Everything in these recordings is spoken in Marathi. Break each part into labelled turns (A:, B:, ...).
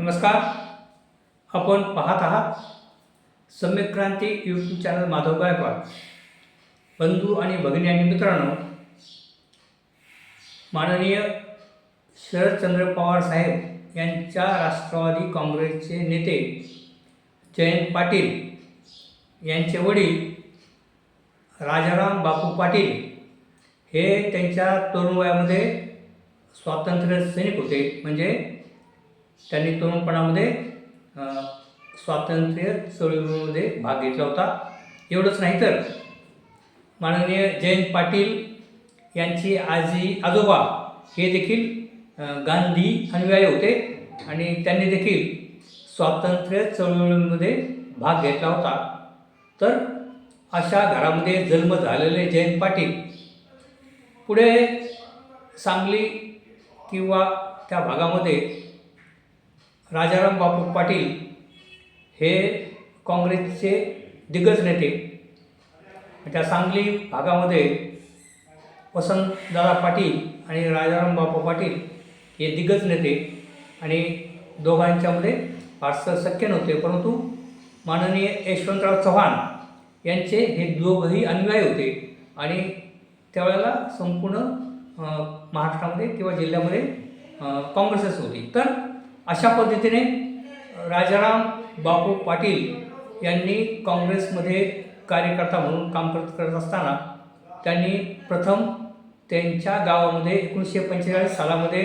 A: नमस्कार. आपण पाहत आहात सम्यक क्रांती यूट्यूब चॅनल माधव गायकवाड. बंधू आणि भगिनी आणि मित्रांनो माननीय शरदचंद्र पवार साहेब यांच्या राष्ट्रवादी काँग्रेसचे नेते जयंत पाटील यांचे वडील राजाराम बापू पाटील हे त्यांच्या तरुण वयामध्ये स्वातंत्र्य सैनिक होते. म्हणजे त्यांनी तरुणपणामध्ये स्वातंत्र्य चळवळीमध्ये भाग घेतला होता. एवढंच नाही तर माननीय जयंत पाटील यांची आजी आजोबा हे देखील गांधी अनुयायी होते आणि त्यांनी देखील स्वातंत्र्य चळवळीमध्ये भाग घेतला होता. तर अशा घरामध्ये जन्म झालेले जयंत पाटील पुढे सांगली किंवा त्या भागामध्ये राजाराम बापू पाटील हे काँग्रेसचे दिग्गज नेते. त्या सांगली भागामध्ये वसंतदादा पाटील आणि राजाराम बापू पाटील हे दिग्गज नेते आणि दोघांच्यामध्ये फारसं शक्य नव्हते परंतु माननीय यशवंतराव चव्हाण यांचे हे दोघंही अनुयायी होते आणि त्यावेळेला संपूर्ण महाराष्ट्रामध्ये किंवा जिल्ह्यामध्ये काँग्रेसच होती. तर अशा पद्धतीने राजाराम बापू पाटील यांनी काँग्रेसमध्ये कार्यकर्ता म्हणून काम करत करत असताना त्यांनी प्रथम त्यांच्या गावामध्ये एकोणीसशे पंचेचाळीस सालामध्ये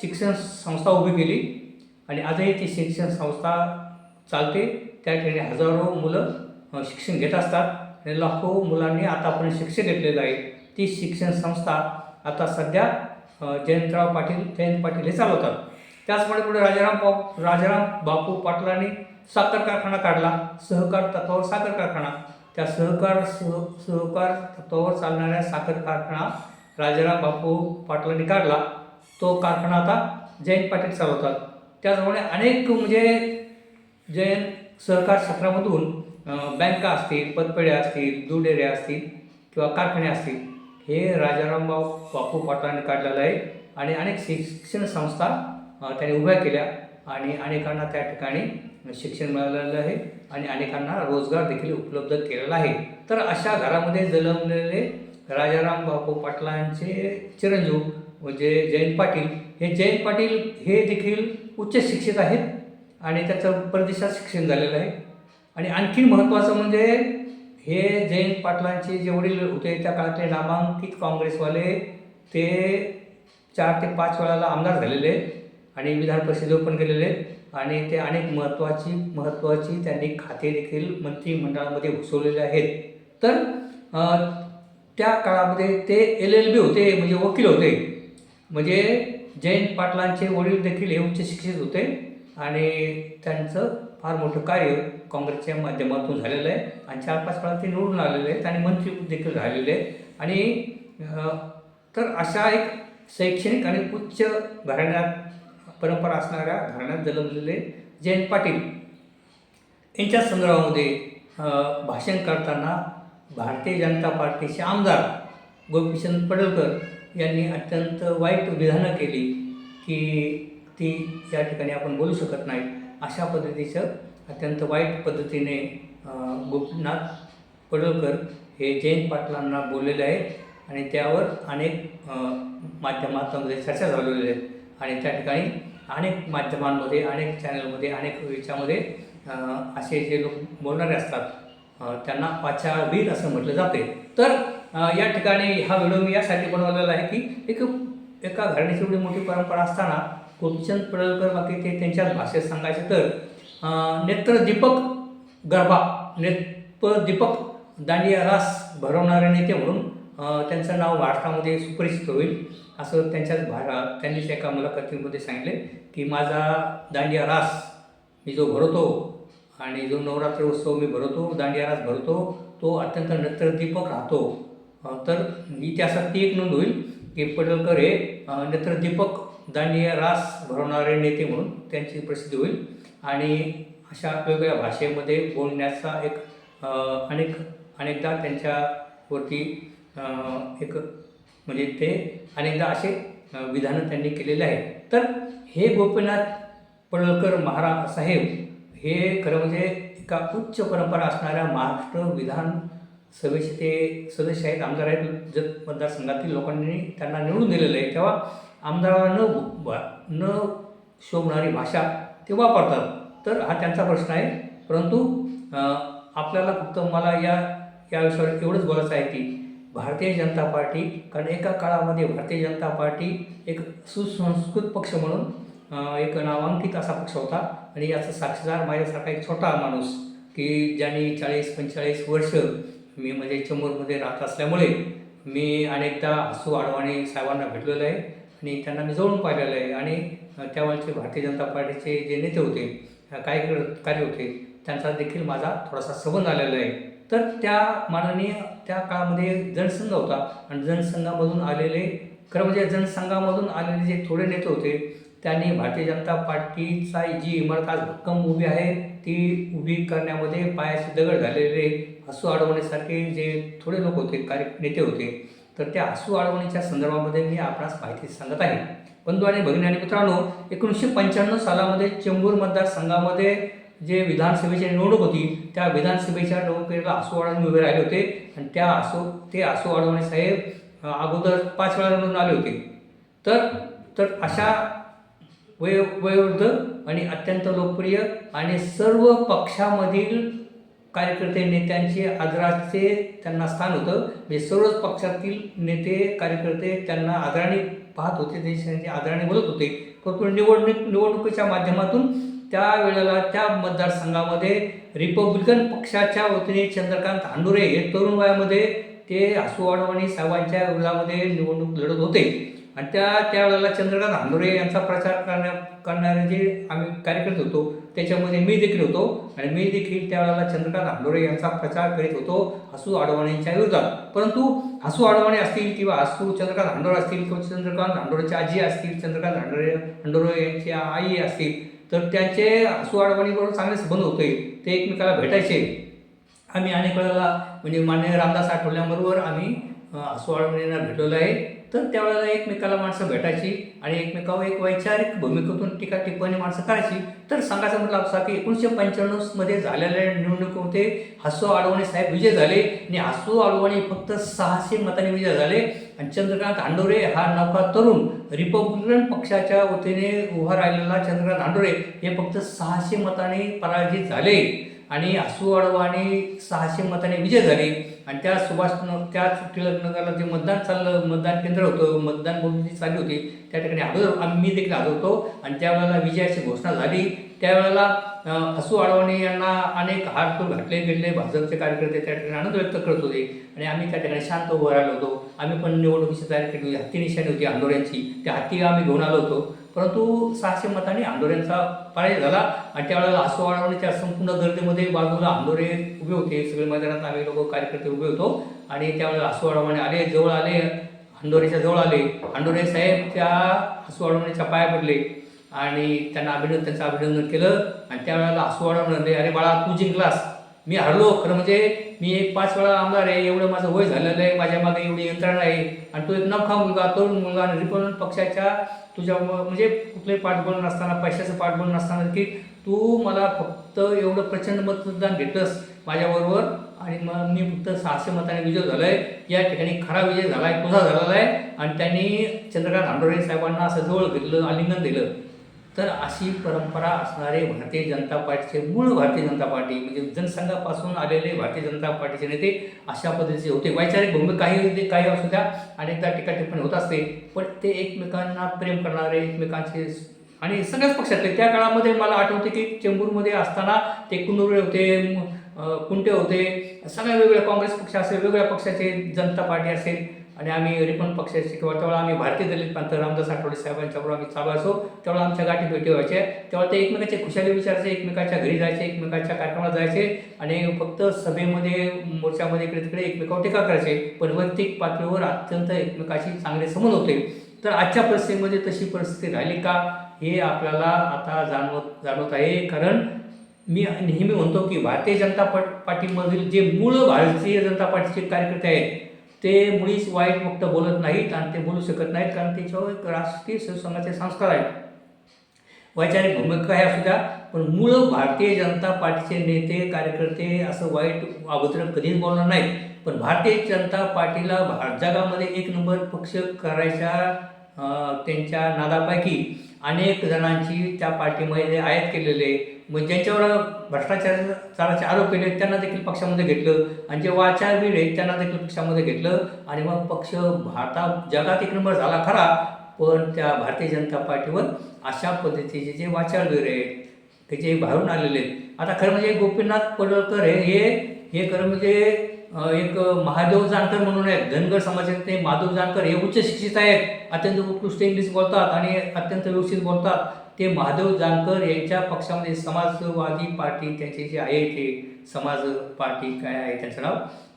A: शिक्षण संस्था उभी केली आणि आजही ती शिक्षण संस्था चालते. त्या ठिकाणी हजारो मुलं शिक्षण घेत असतात आणि लाखो मुलांनी आतापर्यंत शिक्षण घेतलेलं आहे. ती शिक्षण संस्था आता सध्या जयंतराव पाटील जयंत पाटील हे चालवतात. त्याचमुळे पुढे राजाराम पाव राजाराम बापू पाटलांनी साखर कारखाना काढला. सहकार तत्वावर साखर कारखाना. त्या सहकार सह सहकार तत्वावर चालणाऱ्या साखर कारखाना राजाराम बापू पाटलांनी काढला. तो कारखाना आता जयंत पाटील चालवतात. त्याचप्रमाणे अनेक म्हणजे जयंत सहकार क्षेत्रामधून बँका असतील पतपेढ्या असतील दुडेऱ्या असतील किंवा कारखाने असतील हे राजारामबाव बापू पाटलांनी काढलेलं आहे. आणि अनेक शिक्षण संस्था त्यांनी उभ्या केल्या आणि अनेकांना त्या ठिकाणी शिक्षण मिळालेलं आहे आणि अनेकांना रोजगार देखील उपलब्ध केलेला आहे. तर अशा घरामध्ये जन्मलेले राजाराम बापू पाटलांचे चिरंजीव म्हणजे जयंत पाटील हे जयंत पाटील हे देखील उच्च शिक्षित आहेत आणि त्याचं परदेशात शिक्षण झालेलं आहे. आणि आणखी महत्त्वाचं म्हणजे हे जयंत पाटलांचे जे वडील होते त्या काळातले नामांकित काँग्रेसवाले ते चार ते पाच वेळाला आमदार झालेले. आहेत आणि विधान परिषदेवर पण गेलेले आहेत. आणि ते अनेक महत्त्वाची महत्त्वाची त्यांनी खाते देखील मंत्रिमंडळामध्ये घुसवलेले आहेत. तर त्या काळामध्ये ते एल एल बी होते म्हणजे वकील होते. म्हणजे जयंत पाटलांचे वडील देखील हे उच्च शिक्षित होते. आणि त्यांचं फार मोठं कार्य काँग्रेसच्या माध्यमातून झालेलं आहे. आणि चार पाच काळात ते निवडून आलेले आहेत आणि मंत्री देखील राहिलेले आहेत. आणि तर अशा एक शैक्षणिक आणि उच्च घराण्यात परंपरा असणाऱ्या घराण्यात जन्मलेले जयंत पाटील. यांच्या संदर्भामध्ये भाषण करताना भारतीय जनता पार्टीचे आमदार गोपीचंद पडळकर यांनी अत्यंत वाईट विधानं केली की ती या ठिकाणी आपण बोलू शकत नाही. अशा पद्धतीचं अत्यंत वाईट पद्धतीने गोपीनाथ पडळकर हे जयंत पाटलांना बोललेले आहेत आणि त्यावर अनेक माध्यमांमध्ये चर्चा झालेल्या आहेत आणि त्या ठिकाणी अनेक माध्यमांमध्ये अनेक चॅनलमध्ये अनेक याच्यामध्ये असे जे लोक बोलणारे असतात त्यांना पाचावीर असं म्हटलं जाते. तर या ठिकाणी हा व्हिडिओ मी यासाठी बनवलेला आहे की एक एका घराण्याची एवढी मोठी परंपरा असताना गोपीचंद पडळकर बाकी ते त्यांच्याच भाषेत सांगायचे तर नेत्रदीपक गरबा नेत्रदीपक दांडिया रास भरवणारे नेते म्हणून त्यांचं नाव महाराष्ट्रामध्ये सुपरिचित होईल. असं त्यांच्याच भा त्यांनीच एका मुलाखतीमध्ये सांगितले की माझा दांडिया रास मी जो भरवतो आणि जो नवरात्र उत्सव मी भरवतो दांडिया रास भरतो तो अत्यंत नत्रदीपक राहतो. तर इतिहासात ती एक नोंद होईल की पडळकर हे नत्रदीपक दांडिया रास भरवणारे नेते म्हणून त्यांची प्रसिद्धी होईल आणि अशा वेगवेगळ्या भाषेमध्ये बोलण्याचा एक अनेक अनेकदा त्यांच्यावरती एक म्हणजे ते अनेकदा असे विधानं त्यांनी केलेले आहेत. तर हे गोपीनाथ पडळकर महाराज साहेब हे खरं म्हणजे एका उच्च परंपरा असणाऱ्या महाराष्ट्र विधान सभेचे ते सदस्य आहेत. आमदार आहेत. जत मतदारसंघातील लोकांनी त्यांना निवडून दिलेलं आहे. तेव्हा आमदाराला न न शोभणारी भाषा ते वापरतात. तर हा त्यांचा प्रश्न आहे. परंतु आपल्याला फक्त मला या या विषयावर एवढंच बोलायचं आहे की भारतीय जनता पार्टी कारण एका काळामध्ये भारतीय जनता पार्टी एक सुसंस्कृत पक्ष म्हणून एक नामांकित असा पक्ष होता. आणि याचा साक्षीदार माझ्यासारखा एक छोटा माणूस की ज्यांनी चाळीस पंचेचाळीस वर्ष मी म्हणजे चेंबूरमध्ये राहत असल्यामुळे मी अनेकदा हसू आडवाणी साहेबांना भेटलेलो आहे. आणि त्यांना मी जवळून पाहिलेलं आहे. आणि अ, त्यावेळचे भारतीय जनता पार्टीचे जे नेते होते काय कार्य होते त्यांचा देखील माझा थोडासा संबंध आलेला आहे. तर त्या माननीय त्या काळामध्ये जनसंघ होता. आणि जनसंघामधून आलेले खरं म्हणजे जनसंघामधून आलेले जे थोडे नेते होते त्यांनी भारतीय जनता पार्टीचा जी इमारत आज भक्कम उभी आहे ती उभी करण्यामध्ये पायाचे दगड झालेले हसू अडवण्यासारखे जे थोडे लोक होते कार्य नेते होते तर त्या हसू अडवणीच्या संदर्भामध्ये मी आपणास माहिती सांगत आहे. बंधू आणि भगिनी आणि मित्रांनो एकोणीसशे पंच्याण्णव सालामध्ये चेंबूर मतदारसंघामध्ये जे विधानसभेची निवडणूक होती त्या विधानसभेच्या निवडणुकीला आसू अडवणी उभे राहिले होते. आणि त्या आसू ते आसू वाढवणे साहेब अगोदर पाच वेळा निवडून आले होते. तर तर अशा वय वयोवृद्ध आणि अत्यंत लोकप्रिय आणि सर्व पक्षामधील कार्यकर्ते नेत्यांचे आदराचे त्यांना स्थान होतं. म्हणजे सर्वच पक्षातील नेते कार्यकर्ते त्यांना आदराने पाहत होते ते आदराने बोलत होते. परंतु निवडणूक निवडणुकीच्या माध्यमातून त्यावेळेला त्या मतदारसंघामध्ये रिपब्लिकन पक्षाच्या वतीने चंद्रकांत हांडुरे हे तरुण वयामध्ये ते आसुवाडवाणी साहेबांच्या विरोधामध्ये निवडणूक लढत होते. आणि त्या त्यावेळेला चंद्रकांत हांडुरे यांचा प्रचार करण्या करणारे जे आम्ही कार्यकर्ते होतो त्याच्यामध्ये मी देखील होतो. आणि मी देखील त्यावेळेला चंद्रकांत हांडोरे यांचा प्रचार करीत होतो हसू आडवाणींच्या विरोधात. परंतु हसू आडवाणी असतील किंवा हसू चंद्रकांत हांडोरे असतील किंवा चंद्रकांत हांडोरेची आजी असतील चंद्रकांत हांडोरे हांडोरे यांची आई असतील तर त्यांचे हसू चांगले संबंध होते. ते एकमेकाला भेटायचे. आम्ही अनेक वेळेला म्हणजे मान्य रामदास आठवल्यांबरोबर आम्ही अ, हसू भेटलेलो आहे. तर त्यावेळेला एकमेकाला माणसं भेटायची आणि एकमेकावर एक वैचारिक भूमिकेतून टीका टिप्पणी माणसं करायची तर सांगायचं म्हटलं असा की एकोणीसशे पंच्याण्णवमध्ये झालेल्या निवडणुकीमध्ये हसू आडवाणी साहेब विजय झाले आणि हसू आडवाणी फक्त सहाशे मतांनी विजय झाले. आणि चंद्रकांत हांडोरे हा नौका तरुण रिपब्लिकन पक्षाच्या वतीने उभा राहिलेला चंद्रकांत हांडोरे हे फक्त सहाशे मताने पराजित झाले. आणि आसू अडवाणी सहाशे मताने विजय झाले. आणि त्या सुभाष त्या त्याच टिळक नगरला जे मतदान चाललं मतदान केंद्र होतं मतदान मोजणी चालली होती त्या ठिकाणी आलो आम्ही देखील आलो होतो. आणि त्यावेळेला विजयाची घोषणा झाली. त्यावेळेला अं, हसू अडवाणी यांना अनेक हारतूर घातले गेले भाजपचे कार्यकर्ते त्या ठिकाणी आनंद व्यक्त करत होते. आणि आम्ही त्या ठिकाणी शांत उभं राहिलो होतो. आम्ही पण निवडणुकीची तयारी केली होती. हत्ती निशाणी होती आंदोलनाची. त्या हत्ती आम्ही घेऊन आलो होतो. परंतु सहाशे मतांनी आंदोलनाचा पराजय झाला आणि त्यावेळेला आसू अडवणीच्या संपूर्ण गर्दीमध्ये बाजूला आंदोरे उभे होते. सगळे मैदानात आम्ही लोक कार्यकर्ते उभे होतो आणि त्यावेळेला आसू वाढवणे आले जवळ आले अंडोरेच्या जवळ आले. अंडोरे साहेब त्या हसू वाढवण्याच्या पाया पडले आणि त्यांना अभिनंदन त्यांचं अभिनंदन केलं आणि त्यावेळेला हसू वाढवणं अरे बाळा तू जिंकलास. मी हरलो खरं म्हणजे मी एक पाच वेळा आमदार आहे एवढं माझं वय झालेलं आहे माझ्या मागे एवढी यंत्रणा आहे. आणि तो एक नफा मुलगा तरुण मुलगा आणि रिपब्लिकन पक्षाच्या तुझ्या म्हणजे कुठलंही पाठबळ नसताना पैशाचं पाठबळ नसताना की तू मला फक्त एवढं प्रचंड मतदान घेतलंस माझ्याबरोबर आणि मग मी फक्त सहाशे मताने विजय झालाय. या ठिकाणी खरा विजय झाला आहे तुझा झालेला आहे. आणि त्यांनी चंद्रकांत आंडोरे साहेबांना असं जवळ घेतलं आलिंगन दिलं. तर अशी परंपरा असणारे भारतीय जनता पार्टीचे मूळ भारतीय जनता पार्टी म्हणजे जनसंघापासून आलेले भारतीय जनता पार्टीचे नेते अशा पद्धतीचे होते. वैचारिक भूमिका काही होते काही असू द्या. अनेकदा टीका टिप्पणी होत असते. पण ते एकमेकांना प्रेम करणारे एकमेकांचे आणि सगळ्याच पक्षातले. त्या काळामध्ये मला आठवते की चेंबूरमध्ये असताना ते कुंडुरे होते कुंटे होते. सगळ्या वेगवेगळ्या काँग्रेस पक्ष असेल वेगवेगळ्या पक्षाचे जनता पार्टी असेल. आणि आम्ही रिपन पक्षाचे किंवा तेव्हा आम्ही भारतीय दलित पंथ रामदास आठवडे साहेबांच्याबरोबर आम्ही चालू असो तेव्हा आमच्या गाठी भेटी व्हायच्या. तेव्हा ते एकमेकाचे खुशाली विचारायचे एकमेकाच्या घरी जायचे एकमेकाच्या कार्यक्रमाला जायचे आणि फक्त सभेमध्ये मोर्चामध्ये इकडे तिकडे एकमेकावर टीका करायचे. पण वैयक्तिक पातळीवर अत्यंत एकमेकाशी चांगले संबंध होते. तर आजच्या परिस्थितीमध्ये तशी परिस्थिती राहिली का? हे आपल्याला आता जाणवत जाणवत आहे. कारण मी नेहमी म्हणतो की भारतीय जनता पट पार्टीमधील जे मूळ भारतीय जनता पार्टीचे कार्यकर्ते आहेत ते मुळीच वाईट फक्त बोलत नाहीत आणि ते बोलू शकत नाहीत कारण त्याच्यावर एक राष्ट्रीय संघाचे संस्कार आहेत. वैचारिक भूमिका ह्या सुद्धा पण मूळ भारतीय जनता पार्टीचे नेते कार्यकर्ते असं वाईट अगोदर कधीच बोलणार नाहीत. पण भारतीय जनता पार्टीला भार जगामध्ये एक नंबर पक्ष करायच्या त्यांच्या नादापैकी अनेक जणांची त्या पार्टीमध्ये आयात केलेले मग ज्यांच्यावर भ्रष्टाचाराचे आरोप केले त्यांना देखील पक्षामध्ये घेतलं. आणि जे वाचारवीर आहेत त्यांना देखील पक्षामध्ये घेतलं. आणि मग पक्ष भारतात जगात एक नंबर झाला खरा पण त्या भारतीय जनता पार्टीवर अशा पद्धतीचे जे वाचारवीर आहेत ते जे बाहेरून आलेले आहेत. आता खरं म्हणजे गोपीनाथ पडळकर हे हे हे खरं म्हणजे एक महादेव जानकर म्हणून आहेत. धनगर समाजाचे माधव जानकर हे उच्च शिक्षित आहेत. अत्यंत उत्कृष्ट इंग्लिश बोलतात आणि अत्यंत व्यवस्थित बोलतात. ते महादेव जानकर यांच्या पक्षामध्ये समाजवादी पार्टी त्यांचे जे आहे ते समाज पार्टी काय आहे त्यांचं नाव?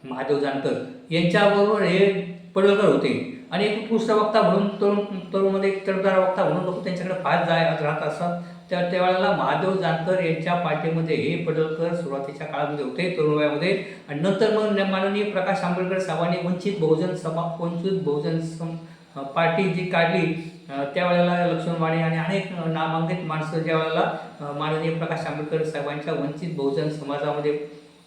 A: महादेव जानकर. यांच्याबरोबर हे पडळकर होते. आणि एक उत्कृष्ट वक्ता म्हणून तरुण तरुणमध्ये एक तरुणदार वक्ता म्हणून लोक त्यांच्याकडे फार जाय राहत असतात त्या त्यावेळेला महादेव जानकर यांच्या पार्टीमध्ये हे पडळकर सुरुवातीच्या काळामध्ये होते तरुण वयामध्ये. आणि नंतर मग माननीय प्रकाश आंबेडकर साहेबांनी वंचित बहुजन समा वंचित बहुजन सम पार्टी जी काढली त्यावेळेला लक्ष्मणवाणी आणि अनेक नामांकित माणसं ज्या वेळेला माननीय प्रकाश आंबेडकर साहेबांच्या वंचित बहुजन समाजामध्ये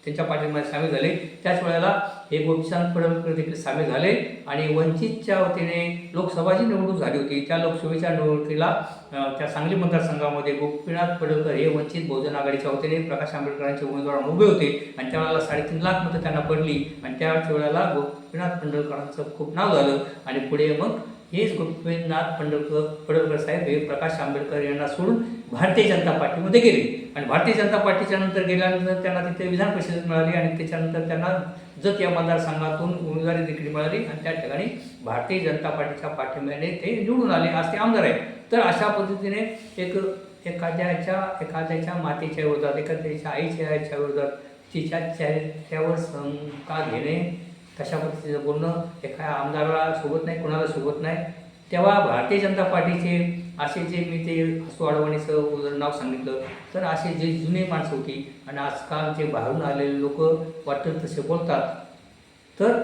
A: त्यांच्या पार्टीमध्ये सामील झाले त्याच वेळेला हे गोपीचंद पडळकर देखील सामील झाले आणि वंचितच्या वतीने लोकसभा जी निवडणूक झाली होती त्या लोकसभेच्या निवडणुकीला त्या सांगली मतदारसंघामध्ये गोपीनाथ पडळकर हे वंचित बहुजन आघाडीच्या वतीने प्रकाश आंबेडकरांचे उमेदवार उभे होते आणि त्यावेळेला साडेतीन लाख मतं त्यांना पडली आणि त्याच वेळेला गोपीनाथ पडळकरांचं खूप नाव झालं आणि पुढे मग हेच गोपीनाथ पंढरकर पडळकर साहेब हे प्रकाश आंबेडकर यांना सोडून भारतीय जनता पार्टीमध्ये गेले. आणि भारतीय जनता पार्टीच्या नंतर गेल्यानंतर त्यांना तिथे विधान परिषद मिळाली आणि त्याच्यानंतर त्यांना जत या मतदारसंघातून उमेदवारी देखील मिळाली आणि त्या ठिकाणी भारतीय जनता पार्टीच्या पाठिंब्याने ते निवडून आले. आज ते आमदार आहेत. तर अशा पद्धतीने एक एखाद्याच्या एखाद्याच्या मातेच्या विरोधात एखाद्याच्या आईच्या आईच्या विरोधात तिच्या चरित्र्यावर शंका घेणे तशा पद्धतीचं बोलणं एका आमदाराला सोबत नाही कोणाला सोबत नाही. तेव्हा भारतीय जनता पार्टीचे असे जे मी ते हसू अडवाणीचं नाव सांगितलं तर असे जे जुने माणसं होती आणि आजकाल जे बाहेरून आलेले लोक वाटतं तसे बोलतात. तर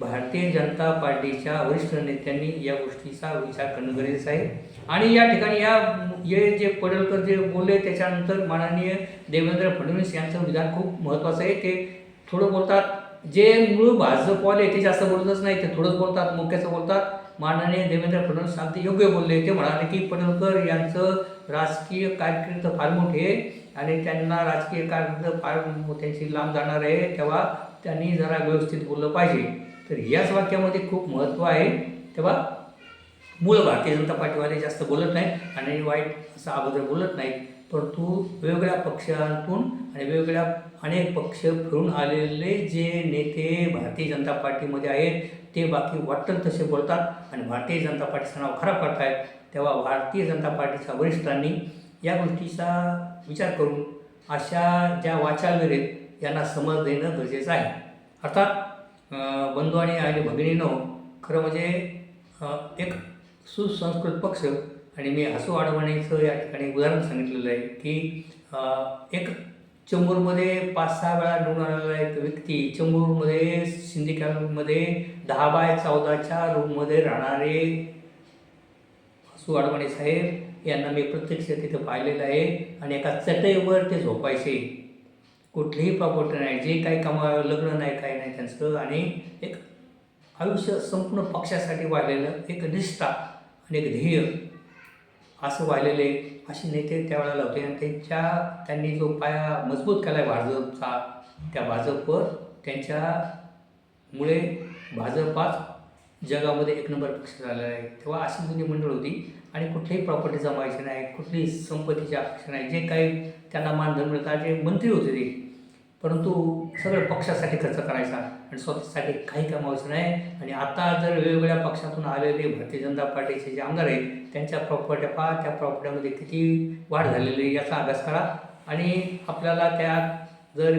A: भारतीय जनता पार्टीच्या वरिष्ठ नेत्यांनी या गोष्टीचा विचार करणं गरजेचं आहे. आणि या ठिकाणी या हे जे पडळकर जे बोलले त्याच्यानंतर माननीय देवेंद्र फडणवीस यांचं विधान खूप महत्त्वाचं आहे. ते थोडं बोलतात जे मूळ भाजपवाले ते जास्त बोलतच नाही ते थोडंच बोलतात मुख्याचं बोलतात. माननीय देवेंद्र फडणवीस सांगते योग्य बोलले ते म्हणाले की पडळकर यांचं राजकीय कारकीर्द फार मोठी आहे आणि त्यांना राजकीय कारकीर्द फार त्यांची लांब जाणार आहे तेव्हा त्यांनी जरा व्यवस्थित बोललं पाहिजे. तर याच वाक्यामध्ये खूप महत्त्व आहे. तेव्हा मूळ भारतीय जनता पार्टीवाले जास्त बोलत नाही आणि वाईट असं अगोदर बोलत नाही परंतु वेगवेगळ्या पक्षांतून आणि वेगवेगळ्या अनेक पक्ष फिरून आलेले जे नेते भारतीय जनता पार्टीमध्ये आहेत ते बाकी वाटतं तसे बोलतात. आणि भारतीय जनता पार्टीचं नाव खराब करतायत तेव्हा भारतीय जनता पार्टीच्या वरिष्ठांनी या गोष्टीचा विचार करून अशा ज्या वाचाळवीर आहेत यांना समज देणं गरजेचं आहे. अर्थात बंधू आणि भगिनीनो खरं म्हणजे एक सुसंस्कृत पक्ष आणि मी हसू अडवाणीचं या ठिकाणी उदाहरण सांगितलेलं आहे की एक चेंबूरमध्ये पाच सहा वेळा निवडून आलेला एक व्यक्ती चेंबूरमध्ये सिंधिकॅलमध्ये दहा बाय चौदाच्या रूममध्ये राहणारे हसू अडवाणी साहेब यांना मी प्रत्यक्ष तिथं पाहिलेलं आहे आणि एका चटईवर ते झोपायचे. कुठलीही प्रॉपर्टी नाही जे काही कमा लग्न नाही काही नाही त्यांचं आणि एक आयुष्य संपूर्ण पक्षासाठी वाढलेलं एक निष्ठा आणि एक ध्येय. असं वाहिलेले असे नेते त्यावेळेला होते आणि त्यांच्या त्यांनी जो पाया मजबूत केला आहे भाजपचा त्या भाजपवर त्यांच्यामुळे भाजपाच जगामध्ये एक नंबर पक्ष झालेला आहे. तेव्हा अशी जुनी मंडळ होती आणि कुठलीही प्रॉपर्टी जमायची नाही कुठलीही संपत्तीची अपेक्षा नाही. जे काही त्यांना मानधन मिळतात जे मंत्री होते ते. परंतु सगळं पक्षासाठी खर्च करायचा आणि स्वतःसाठी काही कमावायचं नाही. आणि आता जर वेगवेगळ्या पक्षातून आलेले भारतीय जनता पार्टीचे जे आमदार आहेत त्यांच्या प्रॉपर्ट्या पहा त्या प्रॉपर्ट्यामध्ये किती वाढ झालेली आहे याचा अभ्यास करा. आणि आपल्याला त्यात जर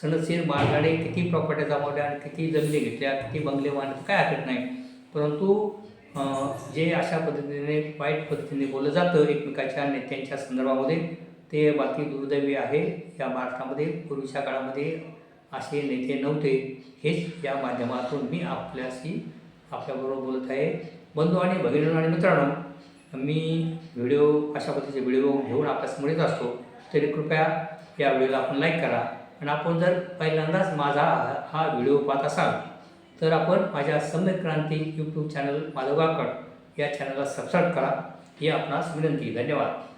A: सणसीर मार्गाने किती प्रॉपर्ट्या जमावल्या आणि किती जमिनी घेतल्या किती बंगले बांधले काय हरकत नाही. परंतु जे अशा पद्धतीने वाईट पद्धतीने बोललं जातं एकमेकाच्या नेत्यांच्या संदर्भामध्ये ते बाकी दुर्दैवी आहे. या महाराष्ट्रामध्ये पूर्वीच्या काळामध्ये असे नेते नव्हते. हेच या माध्यमातून मी आपल्याशी आपल्याबरोबर बोलत आहे. बंधू आणि भगिनी आणि मित्रांनो मी व्हिडिओ अशा पद्धतीचे व्हिडिओ घेऊन आपल्यासमोर येत असतो. तरी कृपया या व्हिडिओला आपण लाईक करा. आणि आपण जर पहिल्यांदाच माझा हा- हा व्हिडिओ पाहत असाल तर आपण माझ्या सम्यक क्रांती यूट्यूब चॅनल माधव या चॅनलला सबस्क्राईब करा. ही आपणास विनंती. धन्यवाद.